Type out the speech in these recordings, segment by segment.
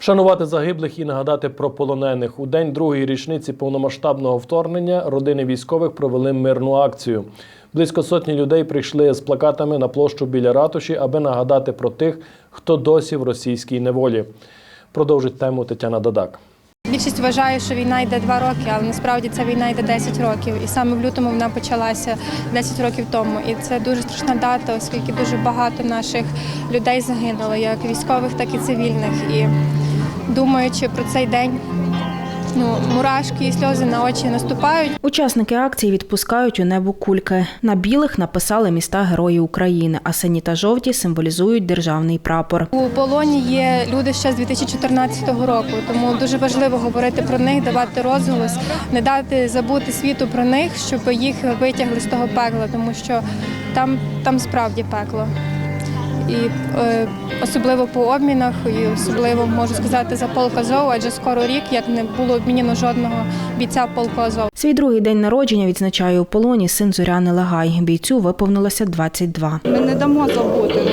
Вшанувати загиблих і нагадати про полонених у день другої річниці повномасштабного вторгнення родини військових провели мирну акцію. Близько сотні людей прийшли з плакатами на площу біля ратуші, аби нагадати про тих, хто досі в російській неволі. Продовжить тему Тетяна Дадак. Більшість вважає, що війна йде два роки, але насправді ця війна йде 10 років. І саме в лютому вона почалася 10 років тому. І це дуже страшна дата, оскільки дуже багато наших людей загинуло, як військових, так і цивільних. І думаючи про цей день, ну мурашки і сльози на очі наступають. Учасники акції відпускають у небо кульки. На білих написали міста Герої України, а сині та жовті символізують державний прапор. У полоні є люди ще з 2014 року, тому дуже важливо говорити про них, давати розголос, не дати забути світу про них, щоб їх витягли з того пекла, тому що там, там справді пекло. І е, особливо по обмінах, і особливо можу сказати за полк Азов, адже скоро рік, як не було обмінено жодного бійця полку Азов. Свій другий день народження відзначає у полоні син Зоряни Лагай. Бійцю виповнилося 22. Ми не дамо забути,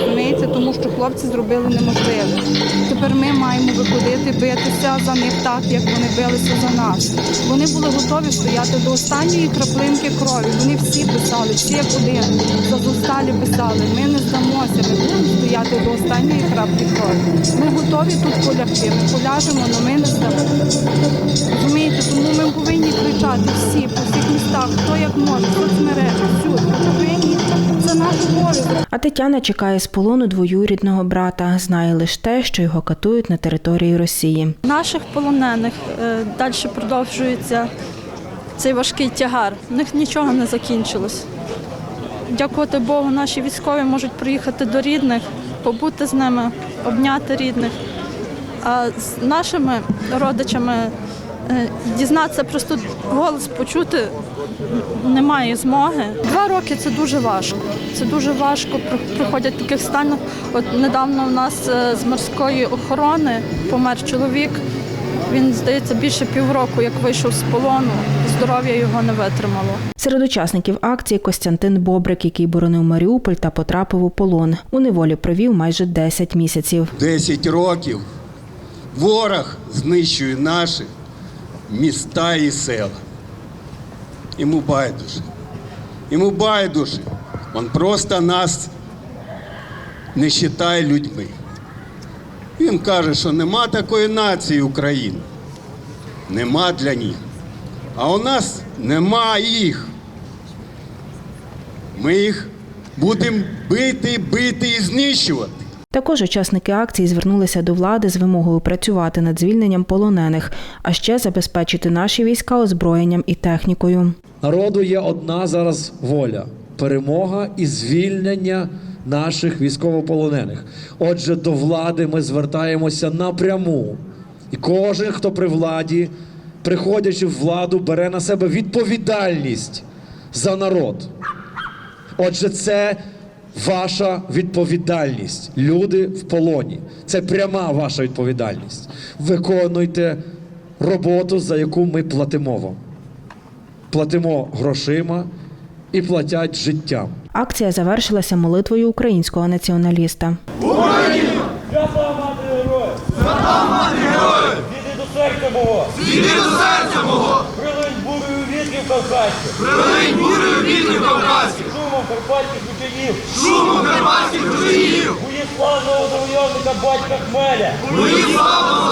розумієте, тому що хлопці зробили неможливе. Тепер ми маємо виходити, битися за них так, як вони билися за нас. Вони були готові стояти до останньої краплинки крові. Вони всі писали, всі як один, зазусталі писали. Ми не здамося, ми будемо стояти до останньої краплі крові. Ми готові тут полягти. Ми поляжемо, але ми не здамо. Розумієте, тому ми повинні кричати всі по всіх містах, хто як може, в соцмережах, всюди. А Тетяна чекає з полону двоюрідного брата. Знає лише те, що його катують на території Росії. Наших полонених е, далі продовжується цей важкий тягар. У них нічого не закінчилось. Дякувати Богу, наші військові можуть приїхати до рідних, побути з ними, обняти рідних. А з нашими родичами дізнатися, просто голос почути немає змоги. Два роки це дуже важко. Це дуже важко. Приходять таких станах. От недавно у нас е, з морської охорони помер чоловік. Він, здається, більше півроку, як вийшов з полону, здоров'я його не витримало. Серед учасників акції Костянтин Бобрик, який боронив Маріуполь та потрапив у полон. У неволі провів майже 10 місяців. 10 років ворог знищує наші міста і села. Йому байдуже. Йому байдуже. Він просто нас не вважає людьми. Він каже, що нема такої нації України. Нема для них. А у нас нема їх. Ми їх будемо бити, бити і знищувати. Також учасники акції звернулися до влади з вимогою працювати над звільненням полонених, а ще забезпечити наші війська озброєнням і технікою. Народу є одна зараз воля перемога і звільнення наших військовополонених. Отже, до влади ми звертаємося напряму. І кожен, хто при владі, приходячи в владу, бере на себе відповідальність за народ. Отже, це ваша відповідальність. Люди в полоні. Це пряма ваша відповідальність. Виконуйте роботу, за яку ми платимо вам. Платимо грошима і платять життям. Акція завершилася молитвою українського націоналіста. До серця мого! Іди до серця мого! Прилинь бурою вітрів кавказьких! Прилинь бурою вітрів кавказьких! Карпатських ручаїв! Шуму карпатських ручаїв! Бої славного завойовника батька Хмеля! Бої славного